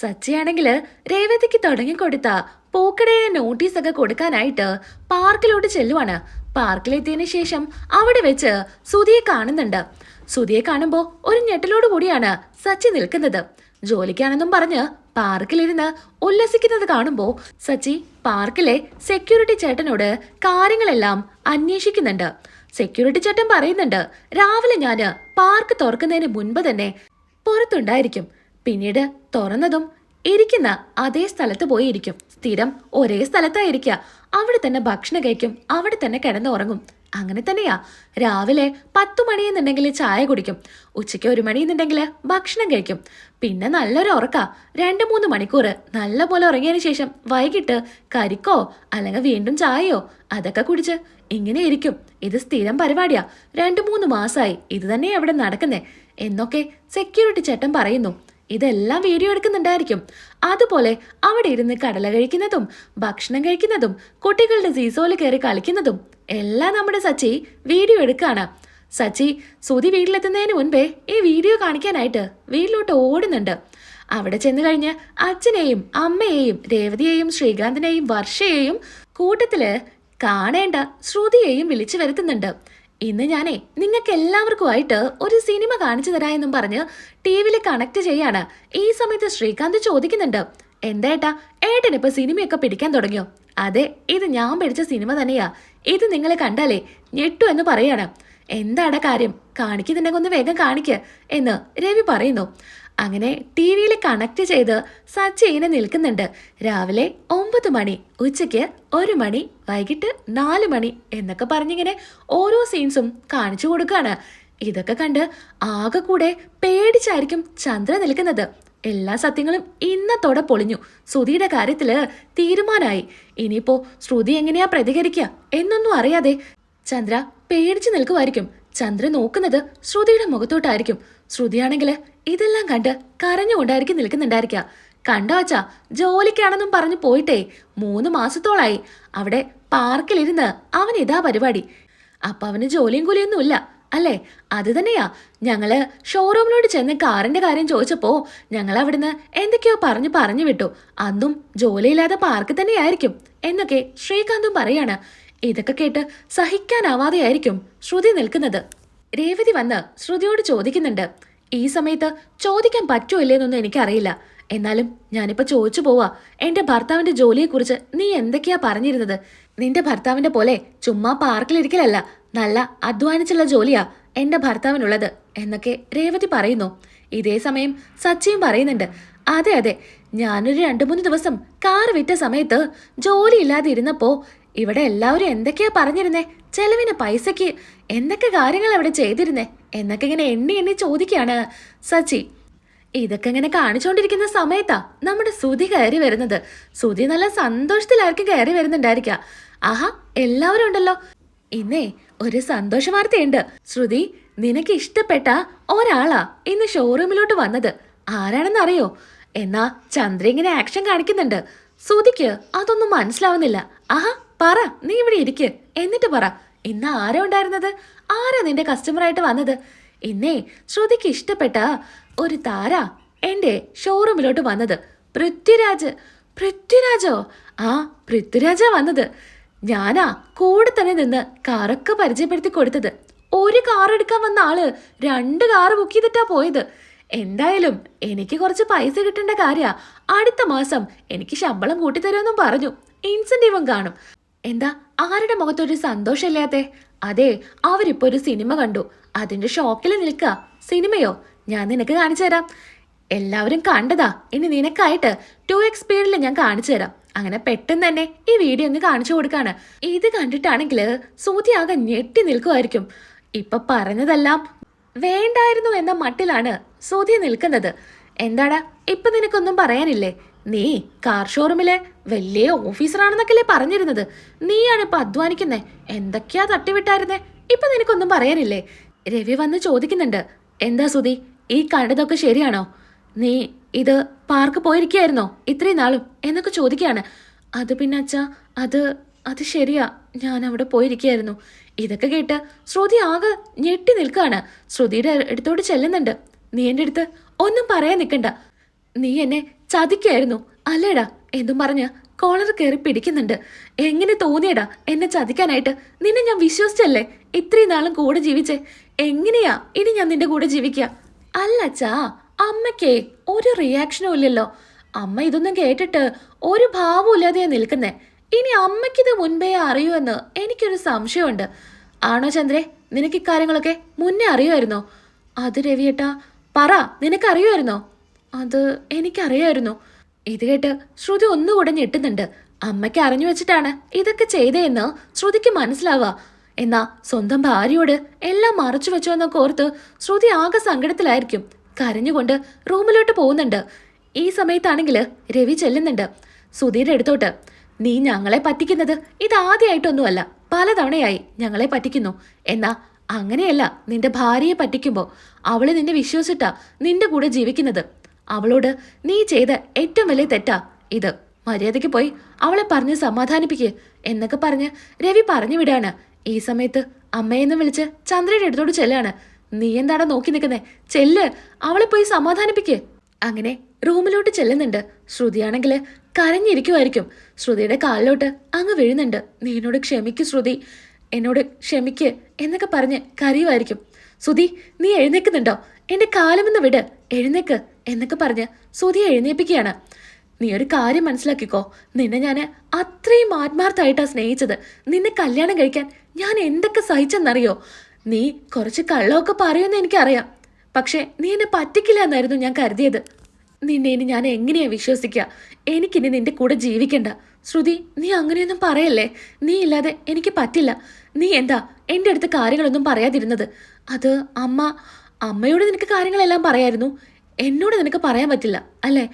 സച്ചിയാണെങ്കിൽ രേവതിക്ക് തുടങ്ങിക്കൊടുത്ത നോട്ടീസ് ഒക്കെ കൊടുക്കാനായിട്ട് പാർക്കിലോട്ട് ചെല്ലുവാണ്. പാർക്കിലെത്തിയതിന് ശേഷം അവിടെ വെച്ച് സുധിയെ കാണുന്നുണ്ട്. സുധിയെ കാണുമ്പോൾ ഒരു ഞെട്ടലോട് കൂടിയാണ് സച്ചി നിൽക്കുന്നത്. ജോലിക്കാണെന്നും പറഞ്ഞ് പാർക്കിലിരുന്ന് ഉല്ലസിക്കുന്നത് കാണുമ്പോൾ സച്ചി പാർക്കിലെ സെക്യൂരിറ്റി ചേട്ടനോട് കാര്യങ്ങളെല്ലാം അന്വേഷിക്കുന്നുണ്ട്. സെക്യൂരിറ്റി ചേട്ടൻ പറയുന്നുണ്ട് രാവിലെ ഞാൻ പാർക്ക് തുറക്കുന്നതിന് മുൻപ് തന്നെ പുറത്തുണ്ടായിരിക്കും. പിന്നീട് തുറന്നതും ഇരിക്കുന്ന അതേ സ്ഥലത്ത് പോയി ഇരിക്കും സ്ഥിരം ഒരേ സ്ഥലത്തായിരിക്കുക. അവിടെ തന്നെ ഭക്ഷണം കഴിക്കും. അവിടെ തന്നെ കിടന്നുറങ്ങും. അങ്ങനെ തന്നെയാ. രാവിലെ പത്തു മണിയെന്നുണ്ടെങ്കിൽ ചായ കുടിക്കും. ഉച്ചയ്ക്ക് ഒരു മണിയെന്നുണ്ടെങ്കിൽ ഭക്ഷണം കഴിക്കും. പിന്നെ നല്ലൊരു ഉറക്ക. രണ്ട് മൂന്ന് മണിക്കൂർ നല്ല പോലെ ഉറങ്ങിയതിന് ശേഷം വൈകിട്ട് കരിക്കോ അല്ലെങ്കിൽ വീണ്ടും ചായയോ അതൊക്കെ കുടിച്ച് ഇങ്ങനെ ഇരിക്കും. ഇത് സ്ഥിരം പരിപാടിയാ. രണ്ട് മൂന്ന് മാസമായി ഇത് തന്നെ അവിടെ നടക്കുന്നേ. എന്നൊക്കെ സെക്യൂരിറ്റി ചേട്ടൻ പറയുന്നു. ഇതെല്ലാം വീഡിയോ എടുക്കുന്നുണ്ടായിരിക്കും. അതുപോലെ അവിടെ ഇരുന്ന് കടല കഴിക്കുന്നതും ഭക്ഷണം കഴിക്കുന്നതും കുട്ടികളുടെ സീസോയിൽ കയറി കളിക്കുന്നതും എല്ലാം നമ്മുടെ സച്ചി വീഡിയോ എടുക്കുകയാണ് സച്ചി സുതി വീട്ടിലെത്തുന്നതിന് മുൻപേ ഈ വീഡിയോ കാണിക്കാനായിട്ട് വീട്ടിലോട്ട് ഓടുന്നുണ്ട്. അവിടെ ചെന്ന് കഴിഞ്ഞ് അച്ഛനെയും അമ്മയെയും രേവതിയെയും ശ്രീകാന്തിനെയും വർഷയെയും കൂട്ടത്തിൽ കാണേണ്ട ശ്രുതിയെയും വിളിച്ചു വരുത്തുന്നുണ്ട്. ഇന്ന് ഞാനേ നിങ്ങൾക്ക് എല്ലാവർക്കുമായിട്ട് ഒരു സിനിമ കാണിച്ചു തരാമെന്നും പറഞ്ഞ് ടി വിയിൽ കണക്ട് ചെയ്യാണ്. ഈ സമയത്ത് ശ്രീകാന്ത് ചോദിക്കുന്നുണ്ട് എന്തേട്ടാ ഏട്ടനിപ്പോ സിനിമയൊക്കെ പിടിക്കാൻ തുടങ്ങിയോ? അതെ ഇത് ഞാൻ പിടിച്ച സിനിമ തന്നെയാ. ഇത് നിങ്ങൾ കണ്ടാലേ ഞെട്ടു എന്ന് പറയാണ്. എന്താടാ കാര്യം? കാണിക്കുന്നുണ്ടെങ്കിൽ ഒന്ന് വേഗം കാണിക്ക് എന്ന് രവി പറയുന്നു. അങ്ങനെ ടി വിയിൽ കണക്ട് ചെയ്ത് സച്ചി ഇങ്ങനെ നിൽക്കുന്നുണ്ട്. രാവിലെ ഒമ്പത് മണി ഉച്ചയ്ക്ക് ഒരു മണി വൈകിട്ട് നാല് മണി എന്നൊക്കെ പറഞ്ഞിങ്ങനെ ഓരോ സീൻസും കാണിച്ചു കൊടുക്കുകയാണ് ഇതൊക്കെ കണ്ട് ആകെ കൂടെ പേടിച്ചായിരിക്കും ചന്ദ്ര നിൽക്കുന്നത്. എല്ലാ സത്യങ്ങളും ഇന്നത്തോടെ പൊളിഞ്ഞു. ശ്രുതിയുടെ കാര്യത്തിൽ തീരുമാനമായി ഇനിയിപ്പോ ശ്രുതി എങ്ങനെയാ പ്രതികരിക്കുക എന്നൊന്നും അറിയാതെ ചന്ദ്ര പേടിച്ചു നിൽക്കുമായിരിക്കും. ചന്ദ്ര നോക്കുന്നത് ശ്രുതിയുടെ മുഖത്തോട്ടായിരിക്കും. ശ്രുതിയാണെങ്കിൽ ഇതെല്ലാം കണ്ട് കരഞ്ഞുകൊണ്ടായിരിക്കും നിൽക്കുന്നുണ്ടായിരിക്കുക കണ്ടോ അച്ഛാ ജോലിക്കാണെന്നും പറഞ്ഞു പോയിട്ടേ. മൂന്ന് മാസത്തോളായി. അവിടെ പാർക്കിലിരുന്ന് അവൻ ഇതാ പരിപാടി. അപ്പൊ അവന് ജോലിയും കൂലിയൊന്നും ഇല്ല അല്ലേ? അത് തന്നെയാ. ഞങ്ങൾ ഷോറൂമിലോട്ട് ചെന്ന് കാറിന്റെ കാര്യം ചോദിച്ചപ്പോ ഞങ്ങൾ അവിടുന്ന് എന്തൊക്കെയോ പറഞ്ഞു പറഞ്ഞു വിട്ടു. അന്നും ജോലിയില്ലാതെ പാർക്ക് തന്നെയായിരിക്കും എന്നൊക്കെ ശ്രീകാന്തും പറയാണ്. ഇതൊക്കെ കേട്ട് സഹിക്കാനാവാതെയായിരിക്കും ശ്രുതി നിൽക്കുന്നത്. രേവതി വന്ന് ശ്രുതിയോട് ചോദിക്കുന്നുണ്ട് ഈ സമയത്ത് ചോദിക്കാൻ പറ്റുമോ ഇല്ലേന്നൊന്നും എനിക്കറിയില്ല. എന്നാലും ഞാനിപ്പോ ചോദിച്ചു പോവാ. എന്റെ ഭർത്താവിന്റെ ജോലിയെക്കുറിച്ച് നീ എന്തൊക്കെയാ പറഞ്ഞിരുന്നത്? നിന്റെ ഭർത്താവിന്റെ പോലെ ചുമ്മാ പാർക്കിലിരിക്കലല്ല. നല്ല അധ്വാനിച്ചുള്ള ജോലിയാ എന്റെ ഭർത്താവിനുള്ളത് എന്നൊക്കെ രേവതി പറയുന്നു. ഇതേ സമയം സച്ചിയും പറയുന്നുണ്ട് അതെ അതെ. ഞാനൊരു രണ്ടു മൂന്ന് ദിവസം കാർ വിറ്റ സമയത്ത് ജോലിയില്ലാതെ ഇരുന്നപ്പോ ഇവിടെ എല്ലാവരും എന്തൊക്കെയാ പറഞ്ഞിരുന്നേ? ചെലവിന് പൈസക്ക് എന്തൊക്കെ കാര്യങ്ങൾ അവിടെ ചെയ്തിരുന്നേ? എന്നൊക്കെ ഇങ്ങനെ എണ്ണി എണ്ണി ചോദിക്കുകയാണ് സച്ചി. ഇതൊക്കെ ഇങ്ങനെ കാണിച്ചുകൊണ്ടിരിക്കുന്ന സമയത്താ നമ്മുടെ സുധി കയറി വരുന്നത്. സുധി നല്ല സന്തോഷത്തിലായിരിക്കും കയറി വരുന്നുണ്ടായിരിക്കാം. ആഹാ എല്ലാവരും ഉണ്ടല്ലോ. ഇന്നേ ഒരു സന്തോഷ വാർത്തയുണ്ട്. ശ്രുതി നിനക്ക് ഇഷ്ടപ്പെട്ട ഒരാളാ ഇന്ന് ഷോറൂമിലോട്ട് വന്നത്. ആരാണെന്ന് അറിയോ എന്നാ ചന്ദ്ര ഇങ്ങനെ ആക്ഷൻ കാണിക്കുന്നുണ്ട്. സുധിക്ക് അതൊന്നും മനസ്സിലാവുന്നില്ല. ആഹാ പറ നീ ഇവിടെ ഇരിക്ക്. എന്നിട്ട് പറ ഇന്ന് ആരാ ഉണ്ടായിരുന്നത്? ആരാ നിന്റെ കസ്റ്റമറായിട്ട് വന്നത്? ഇന്നേ ശ്രുതിക്ക് ഇഷ്ടപ്പെട്ട ഒരു താര എന്റെ ഷോറൂമിലോട്ട് വന്നത്. പൃഥ്വിരാജ്. പൃഥ്വിരാജോ? ആ പൃഥ്വിരാജാ വന്നത്. ഞാനാ കൂടെ തന്നെ നിന്ന് കാറൊക്കെ പരിചയപ്പെടുത്തി കൊടുത്തത്. ഒരു കാർ എടുക്കാൻ വന്ന ആൾ രണ്ട് കാർ ബുക്ക് ചെയ്തിട്ടാ പോയത്. എന്തായാലും എനിക്ക് കുറച്ച് പൈസ കിട്ടേണ്ട കാര്യ. അടുത്ത മാസം എനിക്ക് ശമ്പളം കൂട്ടിത്തരുമെന്നും പറഞ്ഞു. ഇൻസെന്റീവും കാണും. എന്താ? ആരുടെ മുഖത്തൊരു സന്തോഷമില്ലാത്തെ അതെ? അവരിപ്പോ ഒരു സിനിമ കണ്ടു. അതിന്റെ ഷോക്കിൽ നിൽക്കുക സിനിമയോ? ഞാൻ നിനക്ക് കാണിച്ചു തരാം. എല്ലാവരും കണ്ടതാ. ഇനി നിനക്കായിട്ട് ടു എക്സ് സ്പീഡിൽ ഞാൻ കാണിച്ചു തരാം. അങ്ങനെ പെട്ടെന്ന് തന്നെ ഈ വീഡിയോ ഒന്ന് കാണിച്ചു കൊടുക്കാണ്. ഇത് കണ്ടിട്ടാണെങ്കിൽ സൂതി ആകെ ഞെട്ടി നിൽക്കുമായിരിക്കും. ഇപ്പൊ പറഞ്ഞതെല്ലാം വേണ്ടായിരുന്നു എന്ന മട്ടിലാണ് സൂതി നിൽക്കുന്നത്. എന്താടാ? ഇപ്പൊ നിനക്കൊന്നും പറയാനില്ലേ? നീ കാർ ഷോറൂമിലെ വലിയ ഓഫീസറാണെന്നൊക്കെയല്ലേ പറഞ്ഞിരുന്നത്. നീയാണ് ഇപ്പൊ അധ്വാനിക്കുന്നേ. എന്തൊക്കെയാ തട്ടിവിട്ടായിരുന്നേ? ഇപ്പൊ നിനക്കൊന്നും പറയാനില്ലേ? രവി വന്ന് ചോദിക്കുന്നുണ്ട്. എന്താ സുധി ഈ കണ്ടതൊക്കെ ശരിയാണോ? നീ ഇത് പാർക്ക് പോയിരിക്കായിരുന്നോ ഇത്രയും നാളും എന്നൊക്കെ ചോദിക്കുകയാണ്. അത് പിന്നെ അച്ഛാ അത് അത് ശരിയാ. ഞാൻ അവിടെ പോയിരിക്കായിരുന്നു ഇതൊക്കെ കേട്ട് ശ്രുതി ആകെ ഞെട്ടി നിൽക്കുകയാണ്. ശ്രുതിയുടെ അടുത്തോട്ട് ചെല്ലുന്നുണ്ട്. നീ എന്റെ അടുത്ത് ഒന്നും പറയാൻ നിൽക്കണ്ട. നീ എന്നെ ചതിക്കായിരുന്നു. അല്ലേടാ എന്തും പറഞ്ഞ് കോളർ കയറി പിടിക്കുന്നുണ്ട്. എങ്ങനെ തോന്നിയടാ എന്നെ ചതിക്കാനായിട്ട്? നിന്നെ ഞാൻ വിശ്വസിച്ചല്ലേ? ഇത്രയും നാളും കൂടെ ജീവിച്ചേ. എങ്ങനെയാ ഇനി ഞാൻ നിന്റെ കൂടെ ജീവിക്കുക? അല്ലച്ചാ അമ്മയ്ക്കേ ഒരു റിയാക്ഷനും ഇല്ലല്ലോ. അമ്മ ഇതൊന്നും കേട്ടിട്ട് ഒരു ഭാവവും ഇല്ലാതെയാ നിൽക്കുന്നേ. ഇനി അമ്മയ്ക്കിത് മുൻപേ അറിയുമെന്ന് എനിക്കൊരു സംശയമുണ്ട്. ആണോ ചന്ദ്രേ? നിനക്ക് ഇക്കാര്യങ്ങളൊക്കെ മുന്നേ അറിയുമായിരുന്നോ? അത് രവിയേട്ടാ പറ നിനക്കറിയുമായിരുന്നോ? അത് എനിക്കറിയായിരുന്നു. ഇത് കേട്ട് ശ്രുതി ഒന്നുകൂടെ ഞെട്ടുന്നുണ്ട്. അമ്മയ്ക്ക് അറിഞ്ഞു വെച്ചിട്ടാണ് ഇതൊക്കെ ചെയ്തതെന്ന് ശ്രുതിക്ക് മനസ്സിലാവുക. എന്നാ സ്വന്തം ഭാര്യയോട് എല്ലാം മറച്ചു വെച്ചു എന്നൊക്കെ ഓർത്ത് ശ്രുതി ആകെ സങ്കടത്തിലായിരിക്കും. കരഞ്ഞുകൊണ്ട് റൂമിലോട്ട് പോകുന്നുണ്ട്. ഈ സമയത്താണെങ്കിൽ രവി ചെല്ലുന്നുണ്ട്. സുധീരുടെ അടുത്തോട്ട് നീ ഞങ്ങളെ പറ്റിക്കുന്നത് ഇതാദ്യമായിട്ടൊന്നുമല്ല പലതവണയായി ഞങ്ങളെ പറ്റിക്കുന്നു. എന്നാ അങ്ങനെയല്ല നിന്റെ ഭാര്യയെ പറ്റിക്കുമ്പോൾ അവൾ നിന്നെ വിശ്വസിച്ചിട്ടാ നിന്റെ കൂടെ ജീവിക്കുന്നത്. അവളോട് നീ ചെയ്ത ഏറ്റവും വലിയ തെറ്റാ ഇത്. മര്യാദയ്ക്ക് പോയി അവളെ പറഞ്ഞ് സമാധാനിപ്പിക്ക് എന്നൊക്കെ പറഞ്ഞ് രവി പറഞ്ഞു വിടാണ് ഈ സമയത്ത് അമ്മയെന്ന് വിളിച്ച് ചന്ദ്രയുടെ അടുത്തോട് ചെല്ലാണ് നീ എന്താടാ നോക്കി നിൽക്കുന്നേ? ചെല്ല്. അവളെ പോയി സമാധാനിപ്പിക്ക്. അങ്ങനെ റൂമിലോട്ട് ചെല്ലുന്നുണ്ട്. ശ്രുതിയാണെങ്കിൽ കരഞ്ഞിരിക്കുമായിരിക്കും. ശ്രുതിയുടെ കാലിലോട്ട് അങ്ങ് വീഴുന്നുണ്ട്. നീ എന്നോട് ക്ഷമിക്ക് ശ്രുതി. എന്നോട് ക്ഷമിക്ക് എന്നൊക്കെ പറഞ്ഞ് കരയുമായിരിക്കും. സുധി നീ എഴുന്നേക്കുന്നുണ്ടോ എന്റെ കാലമെന്ന് വിട്. എഴുന്നേക്ക് എന്നൊക്കെ പറഞ്ഞ് സുധി എഴുന്നേപ്പിക്കുകയാണ്. നീ ഒരു കാര്യം മനസ്സിലാക്കിക്കോ. നിന്നെ ഞാൻ അത്രയും ആത്മാർത്ഥമായിട്ടാണ് സ്നേഹിച്ചത്. നിന്നെ കല്യാണം കഴിക്കാൻ ഞാൻ എന്തൊക്കെ സഹിച്ചെന്നറിയോ? നീ കുറച്ച് കള്ളമൊക്കെ പറയുമെന്ന് എനിക്കറിയാം. പക്ഷേ നീ എന്നെ പറ്റിക്കില്ല എന്നായിരുന്നു ഞാൻ കരുതിയത്. നിന്നെ ഇനി ഞാൻ എങ്ങനെയാ വിശ്വസിക്കുക? എനിക്കിനി നിന്റെ കൂടെ ജീവിക്കണ്ട. ശ്രുതി നീ അങ്ങനെയൊന്നും പറയല്ലേ? നീ ഇല്ലാതെ എനിക്ക് പറ്റില്ല. നീ എന്താ എന്റെ അടുത്ത് കാര്യങ്ങളൊന്നും പറയാതിരുന്നത്? അത് അമ്മ അമ്മയോട് നിനക്ക് കാര്യങ്ങളെല്ലാം പറയായിരുന്നു? എന്നോട് നിനക്ക് പറയാൻ പറ്റില്ല അല്ലേ?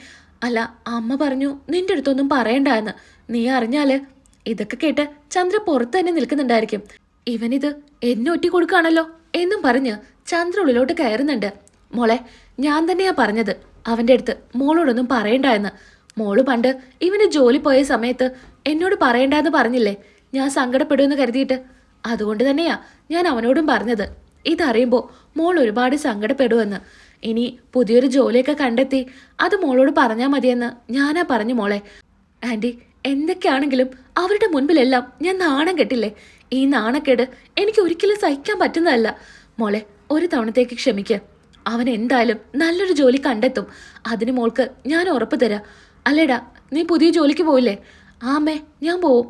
അല്ല അമ്മ പറഞ്ഞു നിന്റെ അടുത്തൊന്നും പറയണ്ട എന്ന് നീ അറിഞ്ഞാൽ? ഇതൊക്കെ കേട്ട് ചന്ദ്ര പുറത്ത് തന്നെ നിൽക്കുന്നുണ്ടായിരിക്കും. ഇവനിത് എന്നെ ഒറ്റി കൊടുക്കുകയാണല്ലോ എന്നും പറഞ്ഞ് ചന്ദ്ര ഉള്ളിലോട്ട് കയറുന്നുണ്ട്. മോളെ ഞാൻ തന്നെയാ പറഞ്ഞത്. അവന്റെ അടുത്ത് മോളോടൊന്നും പറയണ്ട എന്ന് മോൾ പണ്ട് ഇവന് ജോലി പോയ സമയത്ത് എന്നോട് പറയണ്ടെന്ന് പറഞ്ഞില്ലേ? ഞാൻ സങ്കടപ്പെടുമെന്ന് കരുതിയിട്ട്. അതുകൊണ്ട് തന്നെയാ ഞാൻ അവനോടും പറഞ്ഞത്. ഇതറിയുമ്പോൾ മോൾ ഒരുപാട് സങ്കടപ്പെടുമെന്ന് ഇനി പുതിയൊരു ജോലിയൊക്കെ കണ്ടെത്തി അത് മോളോട് പറഞ്ഞാൽ മതിയെന്ന് ഞാനാ പറഞ്ഞു മോളെ. ആന്റി എന്തൊക്കെയാണെങ്കിലും അവരുടെ മുൻപിലെല്ലാം ഞാൻ നാണം കെട്ടില്ലേ? ഈ നാണക്കേട് എനിക്ക് ഒരിക്കലും സഹിക്കാൻ പറ്റുന്നതല്ല. മോളെ ഒരു തവണത്തേക്ക് ക്ഷമിക്കുക അവൻ എന്തായാലും നല്ലൊരു ജോലി കണ്ടെത്തും. അതിന് മോൾക്ക് ഞാൻ ഉറപ്പ് തരാം. അല്ലേടാ നീ പുതിയ ജോലിക്ക് പോയില്ലേ ആമേ ഞാൻ പോവും.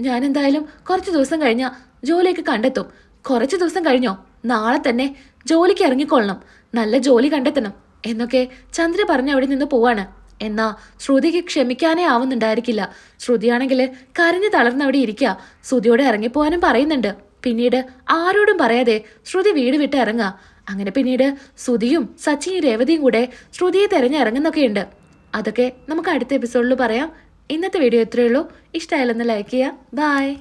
ഞാൻ എന്തായാലും കുറച്ച് ദിവസം കഴിഞ്ഞാൽ ജോലിയൊക്കെ കണ്ടെത്തും. കുറച്ച് ദിവസം കഴിഞ്ഞോ? നാളെ തന്നെ ജോലിക്ക് ഇറങ്ങിക്കൊള്ളണം. നല്ല ജോലി കണ്ടെത്തണം. എന്നൊക്കെ ചന്ദ്ര പറഞ്ഞ് അവിടെ നിന്ന് പോവാണ്. എന്നാ ശ്രുതിക്ക് ക്ഷമിക്കാനേ ആവുന്നുണ്ടായിരിക്കില്ല. ശ്രുതിയാണെങ്കിൽ കരഞ്ഞു തളർന്ന് അവിടെ ഇരിക്കുക ശ്രുതിയോട് ഇറങ്ങിപ്പോവാനും പറയുന്നുണ്ട്. പിന്നീട് ആരോടും പറയാതെ ശ്രുതി വീട് വിട്ട് ഇറങ്ങുക അങ്ങനെ പിന്നീട് ശ്രുതിയും സച്ചിയും രേവതിയും കൂടെ ശ്രുതിയെ തിരഞ്ഞിറങ്ങുന്നൊക്കെയുണ്ട് അതൊക്കെ നമുക്ക് അടുത്ത എപ്പിസോഡിൽ പറയാം. ഇന്നത്തെ വീഡിയോ ഇത്രയേ ഉള്ളൂ. ഇഷ്ടമായാലൊന്ന് ലൈക്ക് ചെയ്യുക. ബായ്